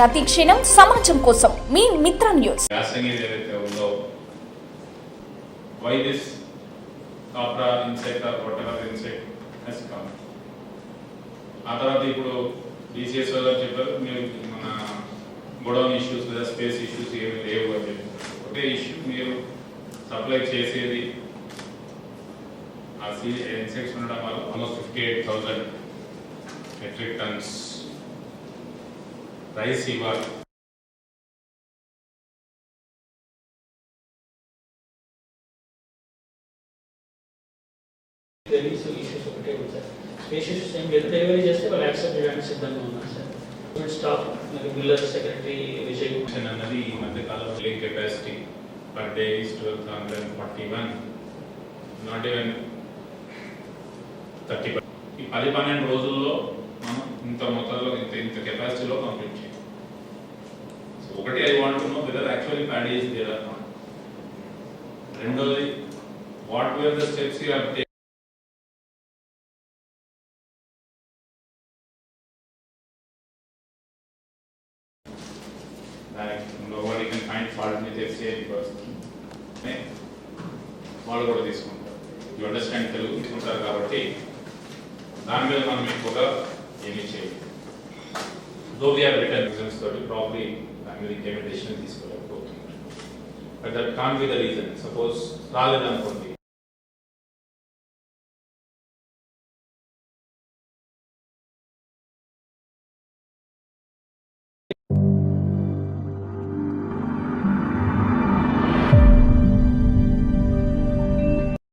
ప్రతి క్షణం సమాజం కోసం మీ మిత్ర న్యూస్. యాసంగి ఏదైతే Kapra insect or whatever insect has come ఆ తర్వాత ఇప్పుడు డిసిఎస్ గారు చెప్పారు మీరు మన గొడౌన్ ఇష్యూస్ లేదా స్పేస్ ఇష్యూస్ ఏమి లేవు అని చెప్పి. ఒకే ఇష్యూ మీరు సప్లై చేసేది ఆ సీ ఇన్సెక్ట్స్ ఉండడం వల్ల almost fifty eight thousand metric tons rice ఇవ్వాలి. ఇష్యూస్ ఒకటే ఉంది సార్ స్పేస్ ఇష్యూస్ ఏం లేదు డెలివరీ చేస్తే వాళ్ళు యాక్సెప్ట్ చేయడానికి సిద్ధంగా ఉన్నారు సార్ గవర్నమెంట్ స్టాఫ్ మరి బిల్లర్ సెక్రటరీ విజయ్ ప్రొడక్షన్ అన్నది ఈ మధ్య కాలంలో billing capacity per day is twelve hundred forty one not even thirty ఈ పది పన్నెండు రోజుల్లో ఒకటి I want know whether actually paddy is there or not రెండోది what were the steps you have that nobody can వాళ్ళు కూడా తీసుకుంటారు. You understand Telugu తీసుకుంటారు కాబట్టి దాని మీద మనం ఎక్కువగా ఏమీ చేయాలి దో వి హావ్ రిటర్న్ తోటి ప్రాబ్లీ దాని మీద ఇంకేమీ decision తీసుకోలేకపోతుంది but that can be the reason suppose రాలేదనుకోండి